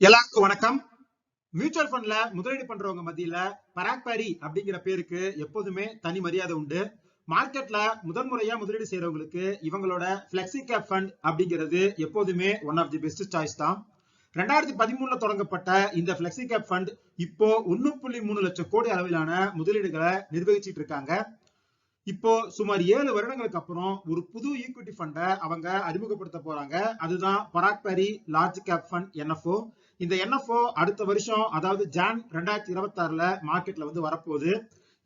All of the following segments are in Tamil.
எல்லாருக்கும் வணக்கம். மியூச்சுவல் ஃபண்ட்ல முதலீடு பண்றவங்க மத்தியில பராக்பாரி அப்படிங்கிற பேருக்கு எப்போதுமே தனி மரியாதை உண்டு. மார்க்கெட்ல முதன் முறையா முதலீடு செய்யறவங்களுக்கு இவங்களோட பிளெக்சி கேப் ஃபண்ட் அப்படிங்கிறது எப்போதுமே one of the best choice தான். ரெண்டாயிரத்தி பதிமூணுல தொடங்கப்பட்ட இந்த பிளெக்சி கேப் ஃபண்ட் இப்போ ஒன்னு புள்ளி மூணு லட்சம் கோடி அளவிலான முதலீடுகளை நிர்வகிச்சிட்டு இருக்காங்க. இப்போ சுமார் ஏழு வருடங்களுக்கு அப்புறம் ஒரு புது ஈக்விட்டி ஃபண்டை அவங்க அறிமுகப்படுத்த போறாங்க. அதுதான் Parag Parikh large cap fund NFO இந்த என்எஃப்ஓ அடுத்த வருஷம் அதாவது ஜான் ரெண்டாயிரத்தி இருபத்தி ஆறுல மார்க்கெட்ல வந்து வரப்போகுது.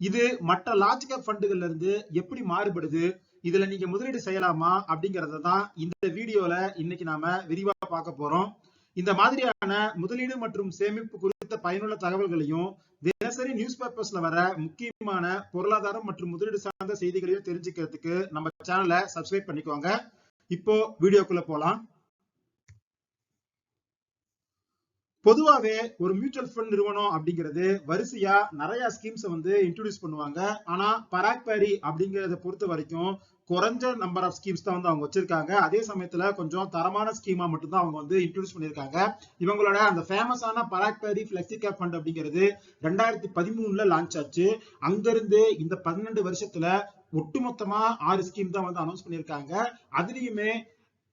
இது மற்ற லார்ஜ் கேப் ஃபண்டுகள்ல இருந்து எப்படி மாறுபடுது? இதுல நீங்க முதலீடு செய்யலாமா? அப்படிங்கறத தான் இந்த வீடியோல இன்னைக்கு நாம விரிவா பார்க்க போறோம். இந்த மாதிரியான முதலீடு மற்றும் சேமிப்பு குறித்த பயனுள்ள தகவல்களையும் தினசரி நியூஸ் பேப்பர்ஸ்ல வர முக்கியமான பொருளாதாரம் மற்றும் முதலீடு சார்ந்த செய்திகளையும் தெரிஞ்சுக்கிறதுக்கு நம்ம சேனலை சப்ஸ்கிரைப் பண்ணிக்கோங்க. இப்போ வீடியோக்குள்ள போலாம். பொதுவாவே ஒரு மியூச்சுவல் ஃபண்ட் நிறுவனம் அப்படிங்கிறது வரிசையா நிறைய ஸ்கீம்ஸை வந்து இன்ட்ரோடியூஸ் பண்ணுவாங்க. ஆனா பராக்பரி அப்படிங்கறத பொறுத்த வரைக்கும் குறைஞ்ச நம்பர் ஆஃப் ஸ்கீம்ஸ் தான் வந்து அவங்க வச்சிருக்காங்க. அதே சமயத்துல கொஞ்சம் தரமான ஸ்கீமா மட்டும் தான் அவங்க வந்து இன்ட்ரோடியூஸ் பண்ணிருக்காங்க இவங்களோட அந்த ஃபேமஸான பராக்பரி பிளெக்சி கேப் ஃபண்ட் அப்படிங்கிறது ரெண்டாயிரத்தி பதிமூணுல லான்ச் ஆச்சு. அங்கிருந்து இந்த பன்னெண்டு வருஷத்துல ஒட்டுமொத்தமா ஆறு ஸ்கீம் தான் வந்து அனௌன்ஸ் பண்ணிருக்காங்க அதுலயுமே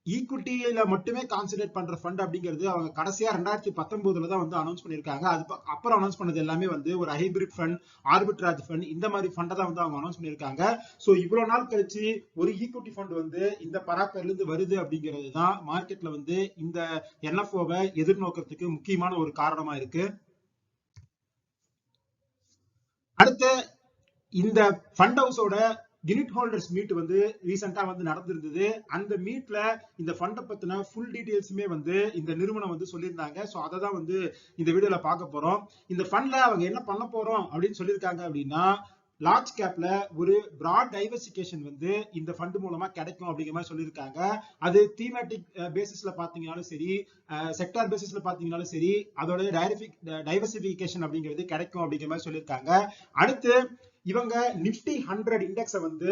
ஈக்விட்டியில மட்டுமே கான்சென்ட்ரேட் பண்ற ஃபண்ட் அப்படிங்கிறது அவங்க கடைசியா ரெண்டாயிரத்தி பத்தொன்பதுல தான் வந்து அனௌன்ஸ் பண்ணிருக்காங்க அது அப்புறம் அனௌன்ஸ் பண்ணது எல்லாமே வந்து ஒரு ஹைபிரிட் ஃபண்ட் ஆர்பிட்ராஜ் ஃபண்ட் இந்த மாதிரி ஃபண்டை தான் வந்து அவங்க அனௌன்ஸ் பண்ணிருக்காங்க ஸோ இவ்வளவு நாள் கழிச்சு ஒரு ஈக்விட்டி ஃபண்ட் வந்து இந்த பராக்கர்ல இருந்து வருது அப்படிங்கிறது தான் மார்க்கெட்ல வந்து இந்த என்எஃப்ஓவை எதிர்நோக்கிறதுக்கு முக்கியமான ஒரு காரணமா இருக்கு. அடுத்து இந்த ஃபண்ட் ஹவுஸோட கினிட் ஹோல்டர்ஸ் மீட் வந்து ரீசெண்டா வந்து நடந்திருந்தது. அந்த மீட்ல இந்த ஃபண்டை பத்தின ஃபுல் டீடைல்ஸுமே வந்து இந்த நிறுவனம் வந்து சொல்லியிருந்தாங்க. ஸோ அதை தான் வந்து இந்த வீடியோல பார்க்க போறோம். இந்த ஃபண்ட்ல அவங்க என்ன பண்ண போறோம் அப்படின்னு சொல்லியிருக்காங்க அப்படின்னா லார்ஜ் கேப்ல ஒரு பிராட் டைவர்சிகேஷன் வந்து இந்த ஃபண்ட் மூலமா கிடைக்கும் அப்படிங்கிற மாதிரி சொல்லியிருக்காங்க. அது தீமேட்டிக் பேசிஸ்ல பாத்தீங்கன்னாலும் சரி செக்டார் பேசிஸ்ல பாத்தீங்கன்னாலும் சரி அதோட டைவர்சிபிகேஷன் அப்படிங்கிறது கிடைக்கும் அப்படிங்கிற மாதிரி சொல்லியிருக்காங்க. அடுத்து இவங்க நிப்டி ஹண்ட்ரட் இண்டெக்ஸை வந்து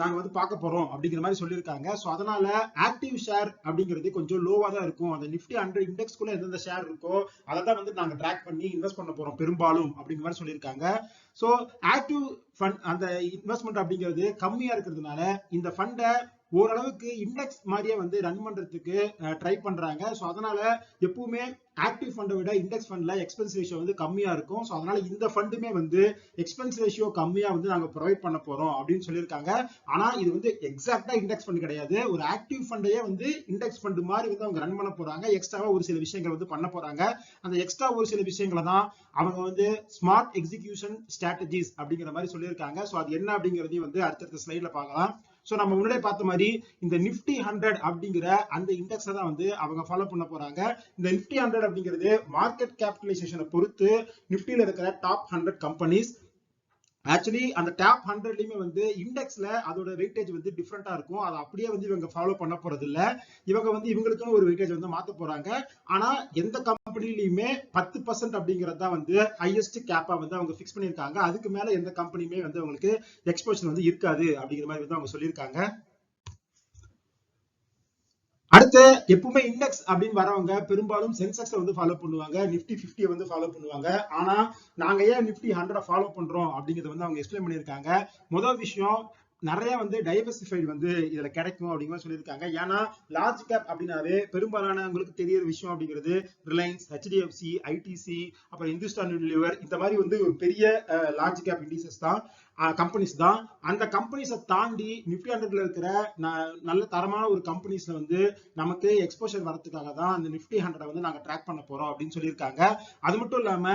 நாங்க வந்து பார்க்க போறோம் அப்படிங்கிற மாதிரி சொல்லியிருக்காங்க. ஸோ அதனால ஆக்டிவ் ஷேர் அப்படிங்கிறது கொஞ்சம் லோவா தான் இருக்கும். அந்த நிப்டி ஹண்ட்ரட் இண்டெக்ஸ்க்குள்ள எந்தெந்த ஷேர் இருக்கோ அதை தான் வந்து நாங்க ட்ராக் பண்ணி இன்வெஸ்ட் பண்ண போறோம் பெரும்பாலும் அப்படிங்கிற மாதிரி சொல்லியிருக்காங்க. ஸோ ஆக்டிவ் ஃபண்ட் அந்த இன்வெஸ்ட்மெண்ட் அப்படிங்கிறது கம்மியா இருக்கிறதுனால இந்த ஃபண்டை ஓரளவுக்கு இண்டெக்ஸ் மாதிரியே வந்து ரன் பண்றதுக்கு ட்ரை பண்றாங்க. ஸோ அதனால எப்பவுமே ஆக்டிவ் ஃபண்டை விட இண்டெக்ஸ் ஃபண்ட்ல எக்ஸ்பென்ஸ் ரேஷியோ வந்து கம்மியா இருக்கும். ஸோ அதனால இந்த ஃபண்டுமே வந்து எக்ஸ்பென்ஸ் ரேஷியோ கம்மியா வந்து நாங்க ப்ரொவைட் பண்ண போறோம் அப்படின்னு சொல்லியிருக்காங்க. ஆனா இது வந்து எக்ஸாக்டா இண்டெக்ஸ் ஃபண்ட் கிடையாது. ஒரு ஆக்டிவ் ஃபண்டையே வந்து இண்டெக்ஸ் ஃபண்ட் மாதிரி வந்து அவங்க ரன் பண்ண போறாங்க. எக்ஸ்ட்ராவா ஒரு சில விஷயங்கள் வந்து பண்ண போறாங்க. அந்த எக்ஸ்ட்ரா ஒரு சில விஷயங்களை தான் அவங்க வந்து ஸ்மார்ட் எக்ஸிகியூஷன் ஸ்ட்ராட்டஜிஸ் அப்படிங்கிற மாதிரி சொல்லியிருக்காங்க. ஸோ அது என்ன அப்படிங்கிறதையும் வந்து அடுத்தடுத்த ஸ்லைட்ல பார்க்கலாம். சோ நம்ம முன்னாடியே பார்த்த மாதிரி இந்த நிப்டி ஹண்ட்ரட் அப்படிங்கிற அந்த இண்டெக்ஸை தான் வந்து அவங்க ஃபாலோ பண்ண போறாங்க. இந்த நிஃப்டி ஹண்ட்ரட் அப்படிங்கிறது மார்க்கெட் கேபிட்டலைசேஷனை பொறுத்து நிஃப்டியில் இருக்கிற டாப் ஹண்ட்ரட் கம்பெனிஸ் ஆக்சுவலி அந்த டாப் ஹண்ட்ரட்லயுமே வந்து இண்டெக்ஸ்ல அதோட வெயிட்டேஜ் வந்து டிஃப்ரெண்டா இருக்கும். அதை அப்படியே வந்து இவங்க ஃபாலோ பண்ண போறது இல்ல இவங்க வந்து இவங்களுக்குன்னு ஒரு வெயிட்டேஜ் வந்து மாத்த போறாங்க. ஆனா எந்த கம்பெனிலயுமே பத்து பர்சன்ட் அப்படிங்கிறது தான் வந்து ஹையஸ்ட் கேப்பா வந்து அவங்க ஃபிக்ஸ் பண்ணியிருக்காங்க. அதுக்கு மேல எந்த கம்பெனியுமே வந்து அவங்களுக்கு எக்ஸ்போஷன் வந்து இருக்காது அப்படிங்கிற மாதிரி வந்து அவங்க சொல்லியிருக்காங்க. அடுத்து எப்பவுமே இண்டெக்ஸ் அப்படின்னு வரவங்க பெரும்பாலும் சென்செக்ஸ் வந்து ஃபாலோ பண்ணுவாங்க. நிப்டி 50 வந்து ஃபாலோ பண்ணுவாங்க. ஆனா நாங்க ஏன் நிப்டி ஹண்ட்ரட் ஃபாலோ பண்றோம் அப்படிங்கறத வந்து அவங்க எக்ஸ்பிளைன் பண்ணியிருக்காங்க. முதல் விஷயம் நிறைய வந்து டைவர்சிஃபைடு வந்து இதுல கிடைக்கும் அப்படிங்கிற சொல்லியிருக்காங்க. ஏன்னா லார்ஜ் கேப் அப்படின்னாவே பெரும்பாலானவங்களுக்கு தெரியற விஷயம் அப்படிங்கிறது ரிலையன்ஸ் ஹெச்டிஎஃப்சி ஐடிசி அப்புறம் இந்துஸ்தான் யூனிலிவர் இந்த மாதிரி வந்து ஒரு பெரிய லார்ஜ் கேப் இண்டிசஸ் தான் கம்பெனிஸ் தான். அந்த கம்பெனிஸை தாண்டி நிப்டி ஹண்ட்ரட்ல இருக்கிற ந- நல்ல தரமான ஒரு கம்பெனிஸ்ல வந்து நமக்கு எக்ஸ்போஷர் வரதுக்காக தான் அந்த நிப்டி ஹண்ட்ரட் வந்து நாங்க ட்ராக் பண்ண போறோம் அப்படின்னு சொல்லியிருக்காங்க. அது மட்டும் இல்லாம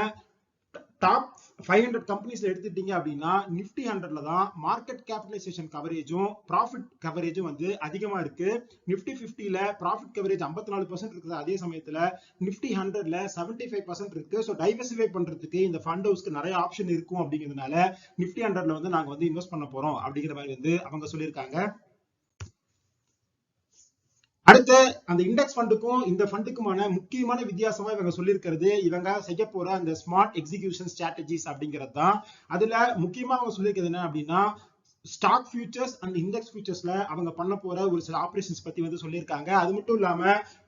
டாப் ஃபைவ் ஹண்ட்ரட் கம்பெனிஸ்ல எடுத்துட்டீங்க அப்படின்னா நிப்டி ஹண்ட்ரட்ல தான் மார்க்கெட் கேபிட்டலைசேஷன் கவரேஜும் ப்ராஃபிட் கவரேஜும் வந்து அதிகமா இருக்கு. நிப்டி 50ல ப்ராஃபிட் கவரேஜ் 54% நாலு பர்சன்ட் இருக்குது? அதே சமயத்துல நிப்டி ஹண்ட்ரட்ல 75% ஃபைவ் பர்சன்ட் இருக்கு. ஸோ டைவர்சிஃபை பண்றதுக்கு இந்த ஃபண்ட் ஹவுஸ்க்கு நிறைய ஆப்ஷன் இருக்கும் அப்படிங்கிறதுனால நிப்டி ஹண்ட்ரட்ல வந்து நாங்க வந்து இன்வெஸ்ட் பண்ண போறோம் அப்படிங்கிற மாதிரி வந்து அவங்க சொல்லியிருக்காங்க. அடுத்த அந்த இண்டெக்ஸ் ஃபண்டுக்கும் இந்த ஃபண்டுக்குமான முக்கியமான வித்தியாசமா இவங்க சொல்லியிருக்கிறது இவங்க செய்ய போற அந்த ஸ்மார்ட் எக்ஸிகியூஷன் ஸ்ட்ராட்டஜிஸ் அப்படிங்கிறது தான். அதுல முக்கியமா அவங்க சொல்லியிருக்கிறது என்ன அப்படின்னா ஸ்டாக் ஃபியூச்சர்ஸ் அண்ட் இண்டெக்ஸ் ஃபியூச்சர்ஸ்ல அவங்க பண்ண போற ஒரு சில ஆபரேஷன்ஸ் பத்தி வந்து சொல்லியிருக்காங்க. அது மட்டும் இல்லாம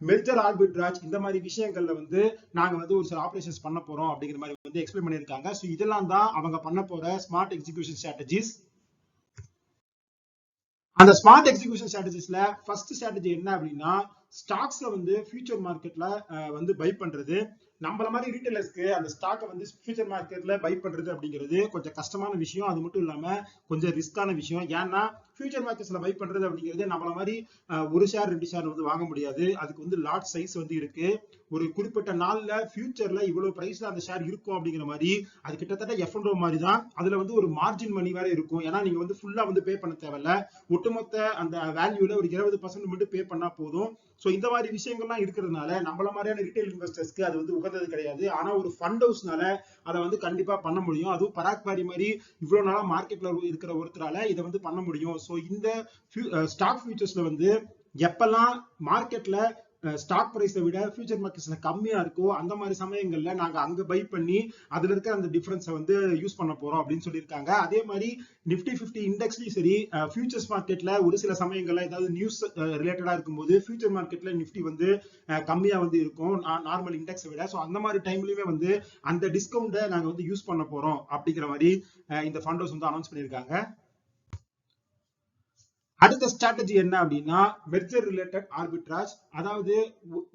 மெர்ஜர் ஆர்பிட்ராஜ் இந்த மாதிரி விஷயங்கள்ல வந்து நாங்க வந்து ஒரு சில ஆபரேஷன்ஸ் பண்ண போறோம் அப்படிங்கிற மாதிரி வந்து எக்ஸ்பிளைன் பண்ணியிருக்காங்க. ஸோ இதெல்லாம் தான் அவங்க பண்ண போற ஸ்மார்ட் எக்ஸிகியூஷன் ஸ்ட்ராட்டஜிஸ் அந்த ஸ்மார்ட் எக்ஸிகூஷன் ஸ்ட்ராட்டஜிஸ்ல ஃபர்ஸ்ட் ஸ்ட்ராட்டஜி என்ன அப்படின்னா ஸ்டாக்ஸ்ல வந்து ஃபியூச்சர் மார்க்கெட்ல வந்து பை பண்றது. நம்மள மாதிரி ரீட்டைலர்ஸ்க்கு அந்த ஸ்டாக்கை வந்து ஃபியூச்சர் மார்க்கெட்ல பை பண்றது அப்படிங்கிறது கொஞ்சம் கஷ்டமான விஷயம். அது மட்டும் இல்லாம கொஞ்சம் ரிஸ்கான விஷயம். ஏன்னா ஃபியூச்சர் மார்க்கெட்ஸ்ல பை பண்றது அப்படிங்கிறது நம்மள மாதிரி ஒரு ஷேர் ரெண்டு ஷேர் வந்து வாங்க முடியாது. அதுக்கு வந்து லாட் சைஸ் வந்து இருக்கு. ஒரு குறிப்பிட்ட நாள்ல ஃபியூச்சர்ல இவ்வளவு பிரைஸ்ல அந்த ஷேர் இருக்கும் அப்படிங்கிற மாதிரி அது கிட்டத்தட்ட எஃப் மாதிரி தான் அதுல வந்து ஒரு மார்ஜின் மணி வேற இருக்கும். ஏன்னா நீங்க வந்து ஃபுல்லா வந்து பே பண்ண தேவையில்ல. ஒட்டுமொத்த அந்த வேல்யூல ஒரு இருபது பர்சன்ட் மட்டும் பே பண்ணா போதும். ஸோ இந்த மாதிரி விஷயங்கள்லாம் இருக்கிறதுனால நம்மள மாதிரியான ரிட்டைல் இன்வெஸ்டர்ஸ்க்கு அது வந்து உகந்தது கிடையாது. ஆனால் ஒரு ஃபண்ட் ஹவுஸ்னால அதை வந்து கண்டிப்பாக பண்ண முடியும். அதுவும் பராக் பாரி மாதிரி இவ்வளோ நாளாக மார்க்கெட்டில் இருக்கிற ஒருத்தரால இதை வந்து பண்ண முடியும். ஸோ இந்த ஸ்டாக் ஃபியூச்சர்ஸில் வந்து எப்பெல்லாம் மார்க்கெட்ல ஸ்டாக் பிரைஸை விட ஃபியூச்சர் மார்க்கெட்ஸ்ல கம்மியா இருக்கோ அந்த மாதிரி சமயங்கள்ல நாங்க அங்க பை பண்ணி அதுல இருக்க அந்த டிஃபரன்ஸை வந்து யூஸ் பண்ண போறோம் அப்படின்னு சொல்லியிருக்காங்க. அதே மாதிரி நிப்டி பிப்டி இண்டெக்ஸ்லயும் சரி ஃபியூச்சர்ஸ் மார்க்கெட்ல ஒரு சில சமயங்கள்ல ஏதாவது நியூஸ் ரிலேட்டடா இருக்கும்போது ஃபியூச்சர் மார்க்கெட்ல நிப்டி வந்து கம்மியா வந்து இருக்கும் நார்மல் இண்டெக்ஸை விட. ஸோ அந்த மாதிரி டைம்லயுமே வந்து அந்த டிஸ்கவுண்ட்டை நாங்க வந்து யூஸ் பண்ண போறோம் அப்படிங்கிற மாதிரி இந்த ஃபண்ட் ஹவுஸ் வந்து அனௌன்ஸ் பண்ணியிருக்காங்க. அடுத்த ஸ்ட்ராட்டஜி என்ன அப்படின்னா மெர்ஜர் ரிலேட்டட் ஆர்பிட்ராஜ் அதாவது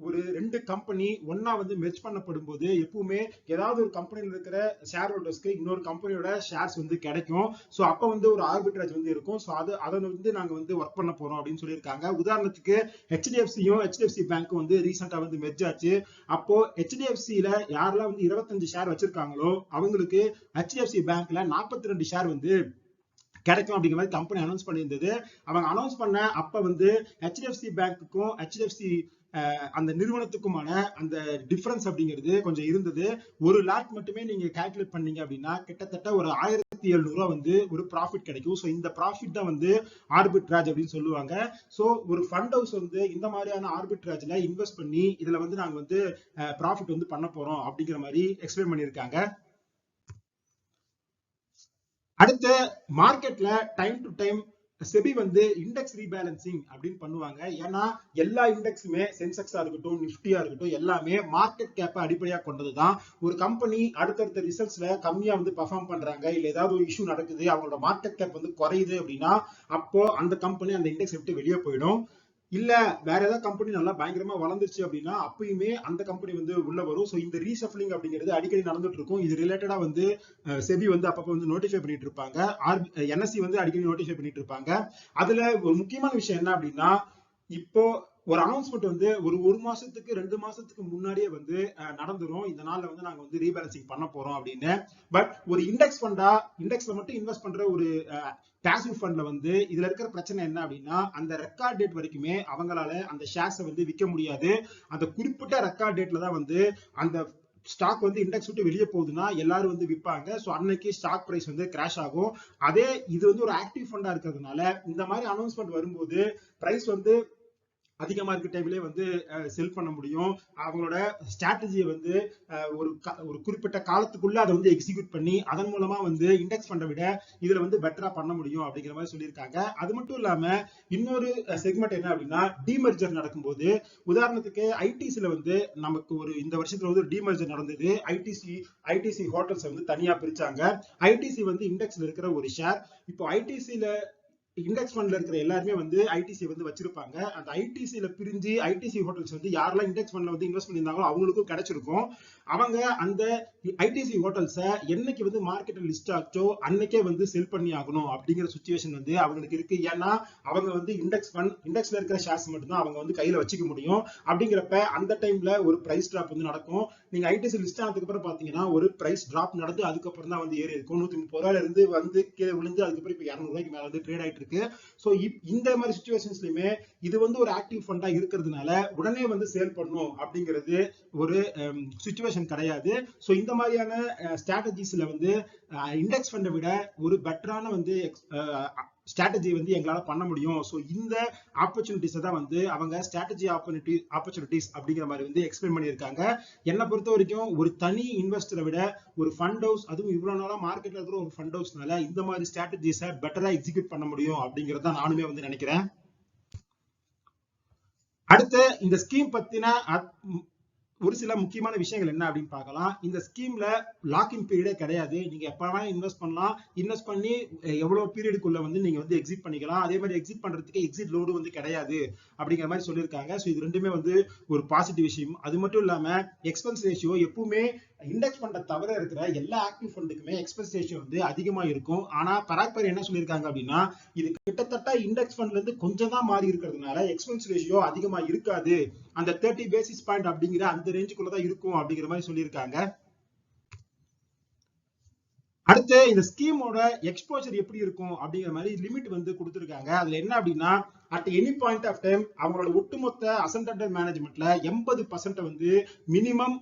ஒரு ரெண்டு கம்பெனி ஒன்னா வந்து மெர்ஜ் பண்ணப்படும் போது எப்பவுமே ஏதாவது ஒரு கம்பெனியில் இருக்கிற ஷேர் ஹோல்டர்ஸ்க்கு இன்னொரு கம்பெனியோட ஷேர்ஸ் வந்து கிடைக்கும். ஸோ அப்போ வந்து ஒரு ஆர்பிட்ராஜ் வந்து இருக்கும். ஸோ அது அதை வந்து நாங்க வந்து ஒர்க் பண்ண போறோம் அப்படின்னு சொல்லியிருக்காங்க. உதாரணத்துக்கு ஹெச்டிஎஃப்சியும் ஹெச்டிஎஃப்சி பேங்க்கும் வந்து ரீசெண்டாக வந்து மெர்ஜ் ஆச்சு. அப்போ ஹெச்டிஎஃப்சியில யாரெல்லாம் வந்து இருபத்தஞ்சு ஷேர் வச்சிருக்காங்களோ அவங்களுக்கு ஹெச்டிஎஃப்சி பேங்க்ல நாற்பத்தி ரெண்டு ஷேர் வந்து கிடைக்கும் அப்படிங்கிற மாதிரி கம்பெனி அனௌன்ஸ் பண்ணியிருந்தது. அவங்க அனௌன்ஸ் பண்ண அப்ப வந்து ஹெச்டிஎஃப்சி பேங்க்குக்கும் ஹெச்டிஎஃப்சி அந்த நிறுவனத்துக்குமான அந்த டிஃபரன்ஸ் அப்படிங்கிறது கொஞ்சம் இருந்தது. ஒரு லாட் மட்டுமே நீங்க கால்குலேட் பண்ணீங்க அப்படின்னா கிட்டத்தட்ட ஒரு ஆயிரத்தி எழுநூறு வந்து ஒரு ப்ராஃபிட் கிடைக்கும். ஸோ இந்த ப்ராஃபிட் தான் வந்து ஆர்பிட்ராஜ் அப்படின்னு சொல்லுவாங்க. ஸோ ஒரு ஃபண்ட் ஹவுஸ் வந்து இந்த மாதிரியான ஆர்பிட்ராஜ்ல இன்வெஸ்ட் பண்ணி இதுல வந்து நாங்க வந்து ப்ராஃபிட் வந்து பண்ண போறோம் அப்படிங்கிற மாதிரி எக்ஸ்பிளைன் பண்ணியிருக்காங்க. அடுத்து மார்க்கெட்ல டைம் டு டைம் செபி வந்து இண்டெக்ஸ் ரீபேலன்சிங் அப்படின்னு பண்ணுவாங்க. ஏன்னா எல்லா இண்டெக்ஸுமே சென்செக்ஸா இருக்கட்டும் நிப்டியா இருக்கட்டும் எல்லாமே மார்க்கெட் கேப்பை அடிப்படையாக கொண்டது தான் ஒரு கம்பெனி அடுத்தடுத்த ரிசல்ட்ஸ்ல கம்மியா வந்து பர்ஃபார்ம் பண்றாங்க இல்ல ஏதாவது ஒரு இஷ்யூ நடக்குது அவங்களோட மார்க்கெட் கேப் வந்து குறையுது அப்படின்னா அப்போ அந்த கம்பெனி அந்த இண்டெக்ஸ் விட்டு வெளியே போயிடும். இல்ல வேற ஏதாவது கம்பெனி நல்லா பயங்கரமா வளர்ந்துருச்சு அப்படின்னா அப்பயுமே அந்த கம்பெனி வந்து உள்ள வரும். ஸோ இந்த ரீசஃப்லிங் அப்படிங்கிறது அடிக்கடி நடந்துட்டு இருக்கும் இது ரிலேட்டடா வந்து செபி வந்து அப்பப்போ வந்து நோட்டிஃபை பண்ணிட்டு இருப்பாங்க ஆர் என்எஸ்சி வந்து அடிக்கடி நோட்டிஃபை பண்ணிட்டு இருப்பாங்க அதுல ஒரு முக்கியமான விஷயம் என்ன அப்படின்னா இப்போ ஒரு அனௌன்ஸ்மெண்ட் வந்து ஒரு ஒரு மாசத்துக்கு ரெண்டு மாசத்துக்கு முன்னாடியே வந்து நடந்துரும். இந்த நாள்ல வந்து நாங்க வந்து ரீபேலன்சிங் பண்ண போறோம் அப்படின்னு. பட் ஒரு இண்டெக்ஸ் ஃபண்டா இண்டெக்ஸ்ல மட்டும் இன்வெஸ்ட் பண்ற ஒரு பேசிவ் ஃபண்ட்ல வந்து இதுல இருக்கிற பிரச்சனை என்ன அப்படின்னா அந்த ரெக்கார்ட் டேட் வரைக்குமே அவங்களால அந்த ஷேர்ஸை வந்து விற்க முடியாது. அந்த குறிப்பிட்ட ரெக்கார்ட் டேட்ல தான் வந்து அந்த ஸ்டாக் வந்து இண்டெக்ஸ் விட்டு வெளியே போகுதுன்னா எல்லாரும் வந்து விற்பாங்க ஸோ அன்னைக்கு ஸ்டாக் பிரைஸ் வந்து கிராஷ் ஆகும். அதே இது வந்து ஒரு ஆக்டிவ் ஃபண்டா இருக்கிறதுனால இந்த மாதிரி அனௌன்ஸ்மெண்ட் வரும்போது பிரைஸ் வந்து அதிகமாக இருக்க டைம்லேயே வந்து செல் பண்ண முடியும். அவங்களோட ஸ்ட்ராட்டஜியை வந்து ஒரு ஒரு குறிப்பிட்ட காலத்துக்குள்ள அதை வந்து எக்ஸிக்யூட் பண்ணி அதன் மூலமா வந்து இண்டெக்ஸ் ஃபண்டை விட இதுல வந்து பெட்டரா பண்ண முடியும் அப்படிங்கிற மாதிரி சொல்லியிருக்காங்க. அது மட்டும் இல்லாம இன்னொரு செக்மெண்ட் என்ன அப்படின்னா டிமர்ஜர் நடக்கும்போது உதாரணத்துக்கு ஐடிசில வந்து நமக்கு ஒரு இந்த வருஷத்துல வந்து டிமர்ஜர் நடந்தது. ஐடிசி ஐடிசி ஹோட்டல்ஸ் வந்து தனியா பிரிச்சாங்க. ஐடிசி வந்து இண்டெக்ஸ்ல இருக்கிற ஒரு ஷேர் இப்போ ஐடிசில இண்டெக்ஸ் ஃபண்ட்ல இருக்கிற எல்லாருமே வந்து ஐடிசி வந்து வச்சிருப்பாங்க. அந்த ஐடிசியில பிரிஞ்சு ஐடிசி ஹோட்டல்ஸ் வந்து யாரெல்லாம் இண்டெக்ஸ் ஃபண்ட்ல வந்து இன்வெஸ்ட் பண்ணியிருந்தாங்களோ அவங்களுக்கும் கிடைச்சிருக்கும். அவங்க அந்த ஐடிசி ஹோட்டல்ஸை என்னைக்கு வந்து மார்க்கெட்ல லிஸ்ட் ஆச்சோ அன்னைக்கே வந்து செல் பண்ணி ஆகணும் அப்படிங்கிற சுச்சுவேஷன் வந்து அவங்களுக்கு இருக்கு. ஏன்னா அவங்க வந்து இண்டெக்ஸ் ஃபண்ட் இண்டெக்ஸ்ல இருக்கிற ஷேர்ஸ் மட்டும்தான் அவங்க வந்து கையில வச்சுக்க முடியும். அப்படிங்கிறப்ப அந்த டைம்ல ஒரு பிரைஸ் டிராப் வந்து நடக்கும். நீங்க ஐடிசி லிஸ்ட் ஆனதுக்கு அப்புறம் பாத்தீங்கன்னா ஒரு பிரைஸ் டிராப் நடந்து அதுக்கப்புறம் தான் வந்து ஏறி இருக்கும் நூத்தி முப்பது ரூபாயில இருந்து வந்து கீழே விழுந்து அதுக்கப்புறம் இப்ப இரநூறுவாய்க்கு மேல வந்து ட்ரேட் ஆயிட்டு இருக்கு. ஸோ இந்த மாதிரி சுச்சுவேஷன்ஸ்லயுமே இது வந்து ஒரு ஆக்டிவ் ஃபண்டா இருக்கிறதுனால உடனே வந்து சேல் பண்ணும் அப்படிங்கிறது ஒரு um, சுச்சுவேஷன் கிடையாது. ஸோ இந்த மாதிரியான ஸ்ட்ராட்டஜிஸ்ல வந்து இண்டெக்ஸ் ஃபண்டை விட ஒரு பெட்டரான வந்து ஸ்ட்ராட்டஜி வந்து எங்களால பண்ண முடியும். ஸோ இந்த ஆப்பர்ச்சுனிட்டிஸை தான் வந்து அவங்க ஸ்ட்ராட்டஜி ஆப்பர்ச்சுனிட்டி ஆப்பர்ச்சுனிட்டிஸ் அப்படிங்கிற மாதிரி வந்து எக்ஸ்பிளைன் பண்ணியிருக்காங்க. என்னை பொறுத்த வரைக்கும் ஒரு தனி இன்வெஸ்டரை விட ஒரு ஃபண்ட் ஹவுஸ் அதுவும் இவ்வளோ நாளாக மார்க்கெட்ல இருக்கிற ஒரு ஃபண்ட் ஹவுஸ்னால இந்த மாதிரி ஸ்ட்ராட்டஜிஸை பெட்டரா எக்ஸிக்யூட் பண்ண முடியும் அப்படிங்கிறத நானுமே வந்து நினைக்கிறேன். அடுத்து இந்த ஸ்கீம் பத்தின ஒரு சில முக்கியமான விஷயங்கள் என்ன அப்படின்னு பார்க்கலாம். இந்த ஸ்கீம்ல லாக்இன் பீரியடே கிடையாது. நீங்க எப்ப வேணாலும் இன்வெஸ்ட் பண்ணலாம். இன்வெஸ்ட் பண்ணி எவ்வளவு பீரியடுக்குள்ள வந்து நீங்க வந்து எக்ஸிட் பண்ணிக்கலாம். அதே மாதிரி எக்ஸிட் பண்றதுக்கு எக்ஸிட் லோடு வந்து கிடையாது. அப்படிங்கிற மாதிரி சொல்லியிருக்காங்க. ஸோ இது ரெண்டுமே வந்து ஒரு பாசிட்டிவ் விஷயம். அது மட்டும் இல்லாம எக்ஸ்பென்ஸ் ரேஷியோ எப்பவுமே இண்டெக்ஸ் ஃபண்டை தவிர இருக்கிற எல்லா ஆக்டிவ் ஃபண்டுக்குமே எக்ஸ்பென்ஸ் ரேஷியோ வந்து அதிகமா இருக்கும். ஆனா பராக்பர் என்ன சொல்லியிருக்காங்க அப்படின்னா இது கிட்டத்தட்ட இண்டெக்ஸ் ஃபண்ட்ல இருந்து கொஞ்சம் தான் மாறி இருக்கிறதுனால எக்ஸ்பென்ஸ் ரேஷியோ அதிகமா இருக்காது. அந்த தேர்ட்டி பேசிஸ் பாயிண்ட் அப்படிங்கிற அந்த ரேஞ்சுக்குள்ள தான் இருக்கும் அப்படிங்கிற மாதிரி சொல்லியிருக்காங்க. அடுத்து இந்த ஸ்கீமோட எக்ஸ்போஜர் எப்படி இருக்கும் அப்படிங்கிற மாதிரி லிமிட் வந்து கொடுத்துருக்காங்க. அதுல என்ன அப்படின்னா at any point of time அவங்களோட ஒட்டுமொத்த அசண்டர் மேனேஜ்மெண்ட்ல எண்பது பர்சன்ட் வந்து மினிமம்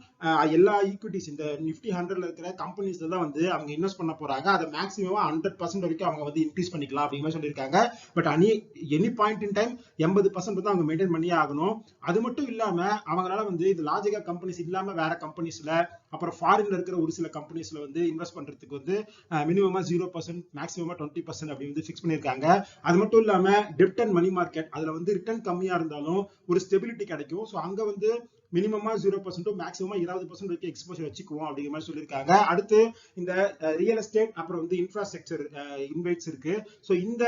எல்லா ஈக்விட்டிஸ் இந்த நிஃப்டி ஹண்ட்ரட்ல இருக்கிற கம்பெனிஸ் தான் வந்து அவங்க இன்வெஸ்ட் பண்ண போறாங்க. அதை மேக்ஸிமம் ஹண்ட்ரட் பர்சன்ட் வரைக்கும் அவங்க வந்து இன்க்ரீஸ் பண்ணிக்கலாம் அப்படிங்கிற மாதிரி சொல்லியிருக்காங்க. But any any point in time எண்பது பர்சன்ட் வந்து அவங்க மெயின்டைன் பண்ணியே ஆகணும். அது மட்டும் இல்லாம அவங்களால வந்து இது லாஜிக்கா கம்பெனிஸ் இல்லாம வேற கம்பெனிஸ்ல அப்புறம் ஃபாரின்ல இருக்கிற ஒரு சில கம்பெனிஸ்ல வந்து இன்வெஸ்ட் பண்றதுக்கு வந்து மினிமமா ஜீரோ பர்சன்ட் மேக்ஸிமமா டுவெண்ட்டி பர்சன்ட் அப்படி வந்து ஃபிக்ஸ் பண்ணியிருக்காங்க. அது மட்டும் இல்லாம டெப்ட் அண்ட் மணி மார்க்கெட் அதுல வந்து ரிட்டர்ன் கம்மியா இருந்தாலும் ஒரு ஸ்டெபிலிட்டி கிடைக்கும். ஸோ அங்க வந்து மினிமமா ஜீரோ பர்சன்டோ மேக்ஸிமமா இருபது பர்சன்ட் வரைக்கும் எக்ஸ்போஷர் வச்சுக்குவோம் அப்படிங்கிற மாதிரி சொல்லியிருக்காங்க. அடுத்து இந்த ரியல் எஸ்டேட் அப்புறம் வந்து இன்ஃப்ராஸ்ட்ரக்சர் இன்வைட்ஸ் இருக்கு. ஸோ இந்த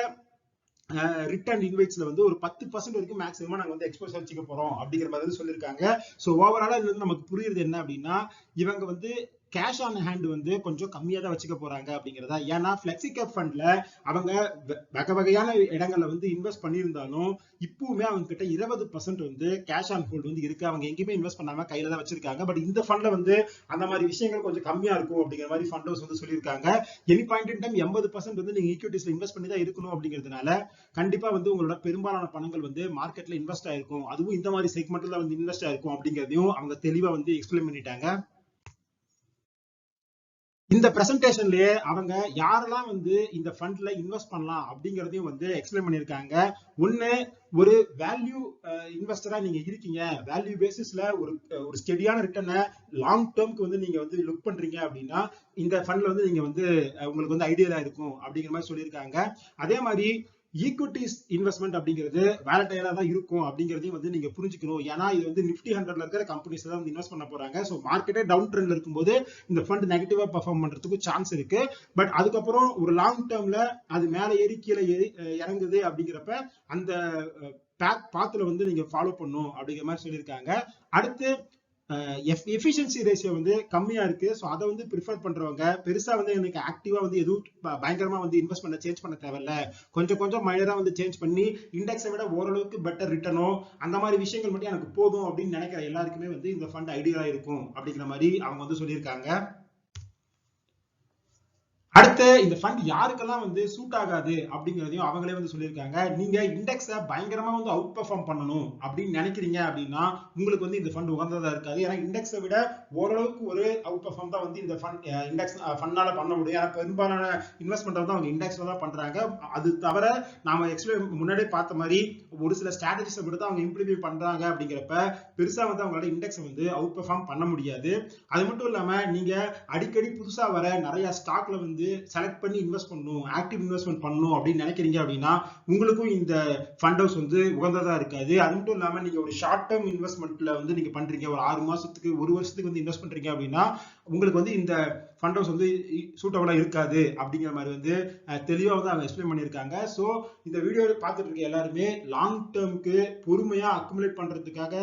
ரிட்டர்ன் இன்வைட்ஸ்ல வந்து ஒரு பத்து பர்சன்ட் வரைக்கும் மேக்ஸிமமா நாங்க வந்து எக்ஸ்போஸ் வச்சுக்க போறோம் அப்படிங்கிற மாதிரி வந்து சொல்லியிருக்காங்க. ஸோ ஓவராலா இதுல இருந்து நமக்கு புரியுறது என்ன அப்படின்னா இவங்க வந்து கேஷ் ஆன் ஹேண்ட் வந்து கொஞ்சம் கம்மியாக தான் வச்சுக்க போறாங்க அப்படிங்கிறதா. ஏன்னா பிளெக்சி கேப் ஃபண்ட்ல அவங்க வகை வகையான இடங்கள்ல வந்து இன்வெஸ்ட் பண்ணியிருந்தாலும் இப்பவுமே அவங்க கிட்ட இருபது பர்சன்ட் வந்து கேஷ் ஆன் ஹோல்டு வந்து இருக்கு. அவங்க எங்கேயுமே இன்வெஸ்ட் பண்ணாம கையில தான் வச்சிருக்காங்க. பட் இந்த ஃபண்ட்ல வந்து அந்த மாதிரி விஷயங்கள் கொஞ்சம் கம்மியா இருக்கும் அப்படிங்கிற மாதிரி ஃபண்ட் ஹவுஸ் வந்து சொல்லியிருக்காங்க. எனி பாயிண்ட் இன் டைம் எண்பது பர்சன்ட் வந்து நீங்க ஈக்விட்டிஸ்ல இன்வெஸ்ட் பண்ணி தான் இருக்கணும் அப்படிங்கிறதுனால கண்டிப்பா வந்து உங்களோட பெரும்பாலான பணங்கள் வந்து மார்க்கெட்ல இன்வெஸ்ட் ஆயிருக்கும். அதுவும் இந்த மாதிரி செக்மெண்ட்ல வந்து இன்வெஸ்ட் ஆயிருக்கும் அப்படிங்கிறதையும் அவங்க தெளிவா வந்து எக்ஸ்பிளைன் பண்ணிட்டாங்க. இந்த பிரசன்டேஷன்லயே அவங்க யாரெல்லாம் வந்து இந்த ஃபண்ட்ல இன்வெஸ்ட் பண்ணலாம் அப்படிங்கறதையும் வந்து எக்ஸ்பிளைன் பண்ணிருக்காங்க ஒண்ணு ஒரு வேல்யூ இன்வெஸ்டரா நீங்க இருக்கீங்க. வேல்யூ பேசிஸ்ல ஒரு ஒரு ஸ்டெடியான ரிட்டர்னை லாங் டேர்ம்க்கு வந்து நீங்க வந்து லுக் பண்றீங்க அப்படின்னா இந்த ஃபண்ட்ல வந்து நீங்க வந்து உங்களுக்கு வந்து ஐடியலா இருக்கும் அப்படிங்கிற மாதிரி சொல்லியிருக்காங்க. அதே மாதிரி ஈக்விட்டிஸ் இன்வெஸ்ட்மெண்ட் அப்படிங்கிறது வேலட்டையலா தான் இருக்கும் அப்படிங்கிறதையும் வந்து நீங்க புரிஞ்சுக்கணும். ஏன்னா இது வந்து நிப்டி ஹண்ட்ரட்ல இருக்கிற கம்பெனிஸ் தான் வந்து இன்வெஸ்ட் பண்ண போறாங்க. ஸோ மார்க்கெட்டே டவுன் ட்ரெண்ட்ல இருக்கும்போது இந்த ஃபண்ட் நெகட்டிவா பர்ஃபார்ம் பண்றதுக்கு சான்ஸ் இருக்கு. பட் அதுக்கப்புறம் ஒரு லாங் டேர்ம்ல அது மேல ஏறி கீழே ஏறி இறங்குது அப்படிங்கிறப்ப அந்த பேக் பாத்துல வந்து நீங்க ஃபாலோ பண்ணும் அப்படிங்கிற மாதிரி சொல்லியிருக்காங்க. அடுத்து எஃபிஷியன்சி ரேஷியோ வந்து கம்மியா இருக்கு. ஸோ அதை வந்து ப்ரிஃபர் பண்றவங்க பெருசா வந்து எனக்கு ஆக்டிவா வந்து எதுவும் ப- பயங்கரமா வந்து இன்வெஸ்ட் பண்ண சேஞ்ச் பண்ண தேவையில்ல. கொஞ்சம் கொஞ்சம் மைனரா வந்து சேஞ்ச் பண்ணி இண்டெக்ஸை விட ஓரளவுக்கு பெட்டர் ரிட்டர்னோ அந்த மாதிரி விஷயங்கள் மட்டும் எனக்கு போதும் அப்படின்னு நினைக்கிற எல்லாருக்குமே வந்து இந்த ஃபண்ட் ஐடியா இருக்கும் அப்படிங்கிற மாதிரி அவங்க வந்து சொல்லியிருக்காங்க. அடுத்து இந்த ஃபண்ட் யாருக்கெல்லாம் வந்து சூட் ஆகாது அப்படிங்கிறதையும் அவங்களே வந்து சொல்லியிருக்காங்க. நீங்க இண்டெக்ஸை பயங்கரமா வந்து அவுட் பெர்ஃபார்ம் பண்ணணும் அப்படின்னு நினைக்கிறீங்க அப்படின்னா உங்களுக்கு வந்து இந்த ஃபண்ட் உகந்ததா இருக்காது. ஏன்னா இண்டெக்ஸை விட ஓரளவுக்கு ஒரு அவுட் பெர்ஃபார்ம் தான் வந்து இந்த ஃபண்ட் இண்டெக்ஸ் ஃபண்டால பண்ண முடியும். ஏன்னா பெரும்பாலான இன்வெஸ்ட்மெண்ட் வந்து அவங்க இண்டெக்ஸ்ல தான் பண்றாங்க. அது தவிர நாம எக்ஸ்பிளை முன்னாடியே பார்த்த மாதிரி ஒரு சில ஸ்ட்ராட்டஜிஸை மட்டும் தான் அவங்க இம்ப்ளிமெண்ட் பண்றாங்க அப்படிங்கிறப்ப பெருசா வந்து அவங்களால இண்டெக்ஸை வந்து அவுட் பெர்ஃபார்ம் பண்ண முடியாது. அது மட்டும் இல்லாம நீங்க அடிக்கடி புதுசா வர நிறைய ஸ்டாக்ல வந்து செலக்ட் பண்ணி இன்வெஸ்ட் பண்ணணும் ஆக்டிவ் இன்வெஸ்ட்மெண்ட் பண்ணணும் அப்படின்னு நினைக்கிறீங்க அப்படின்னா உங்களுக்கும் இந்த ஃபண்ட் ஹவுஸ் வந்து உகந்ததா இருக்காது. அது மட்டும் இல்லாம நீங்க ஒரு ஷார்ட் டேர்ம் இன்வெஸ்ட்மெண்ட்ல வந்து நீங்க பண்றீங்க ஒரு ஆறு மாசத்துக்கு ஒரு வருஷத்துக்கு வந்து இன்வெஸ்ட் பண்றீங்க அப்படின்னா உங்களுக்கு வந்து இந்த ஃபண்ட் ஹவுஸ் வந்து சூட்டபிளா இருக்காது அப்படிங்கிற மாதிரி வந்து தெளிவா வந்து அவங்க எக்ஸ்பிளைன் பண்ணியிருக்காங்க. ஸோ இந்த வீடியோ பார்த்துட்டு இருக்க எல்லாருமே லாங் டேர்ம்க்கு பொறுமையா அக்குமுலேட் பண்றதுக்காக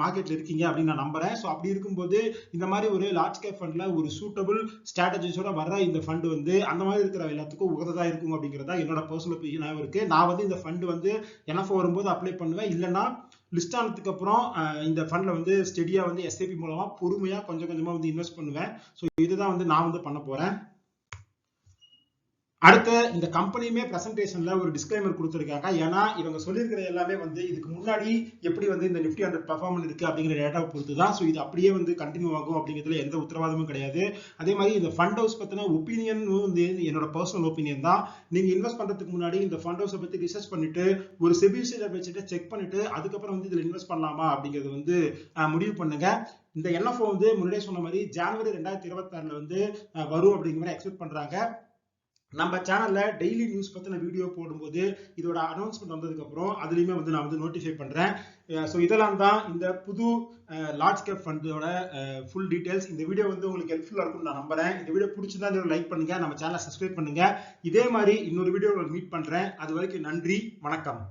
மார்க்கெட்ல இருக்கீங்க அப்படின்னு நான் நம்புறேன். ஸோ அப்படி இருக்கும்போது இந்த மாதிரி ஒரு லார்ஜ் கேப் ஃபண்ட்ல ஒரு சூட்டபிள் ஸ்ட்ராட்டஜிஸோட வர்ற இந்த ஃபண்ட் வந்து அந்த மாதிரி இருக்கிற எல்லாத்துக்கும் உகந்ததா இருக்கும் அப்படிங்கிறதா என்னோட பர்சனல் ஒப்பீனியனாக இருக்கு. நான் வந்து இந்த ஃபண்டு வந்து என்எஃப் வரும்போது அப்ளை பண்ணுவேன். இல்லைன்னா லிஸ்ட் ஆனதுக்கு அப்புறம் இந்த ஃபண்ட்ல வந்து ஸ்டெடியாக வந்து எஸ்ஐபி மூலமாக பொறுமையாக கொஞ்சம் கொஞ்சமாக வந்து இன்வெஸ்ட் பண்ணுவேன். ஸோ இதுதான் வந்து நான் வந்து பண்ண போகிறேன் அடுத்து இந்த கம்பெனியுமே பிரசன்டேஷன்ல ஒரு டிஸ்க்ளைமர் கொடுத்துருக்காங்க. ஏன்னா இவங்க சொல்லியிருக்கிற எல்லாமே வந்து இதுக்கு முன்னாடி எப்படி வந்து இந்த நிஃப்டி ஹண்ட்ரட் பர்ஃபார்மன்ஸ் இருக்கு அப்படிங்கிற டேட்டாவை பொறுத்து தான் ஸோ இது அப்படியே வந்து கண்டினியூ ஆகும் அப்படிங்கிறதுல எந்த உத்தரவாதமும் கிடையாது. அதே மாதிரி இந்த ஃபண்ட் ஹவுஸ் பத்தின ஒப்பீனியன் வந்து என்னோட பர்சனல் ஒப்பீனியன் தான். நீங்க இன்வெஸ்ட் பண்றதுக்கு முன்னாடி இந்த ஃபண்ட் ஹவுஸை பத்தி ரிசர்ச் பண்ணிட்டு ஒரு செபிசியில வச்சுட்டு செக் பண்ணிட்டு அதுக்கப்புறம் வந்து இதுல இன்வெஸ்ட் பண்ணலாமா அப்படிங்கிறது வந்து முடிவு பண்ணுங்க. இந்த என்எஃப்ஓ வந்து முன்னாடியே சொன்ன மாதிரி ஜனவரி ரெண்டாயிரத்தி இருபத்தி ஆறுல வந்து வரும் அப்படிங்கிற மாதிரி எக்ஸ்பெக்ட் பண்றாங்க. நம்ம சேனல்ல டெய்லி நியூஸ் பத்தின வீடியோ போடும்போது இதோட அனௌன்ஸ்மெண்ட் வந்ததுக்கு அப்புறம் அதுலயுமே வந்து நான் வந்து நோட்டிஃபை பண்றேன். ஸோ இதெல்லாம் தான் இந்த புது லார்ஜ் கேப் ஃபண்டோட ஃபுல் டீடைல்ஸ் இந்த வீடியோ வந்து உங்களுக்கு ஹெல்ப்ஃபுல்லா இருக்கும்னு நான் நம்புறேன். இந்த வீடியோ பிடிச்சிருந்தா லைக் பண்ணுங்க. நம்ம சேனலை சப்ஸ்கிரைப் பண்ணுங்க. இதே மாதிரி இன்னொரு வீடியோ மீட் பண்றேன். அது வரைக்கும் நன்றி வணக்கம்.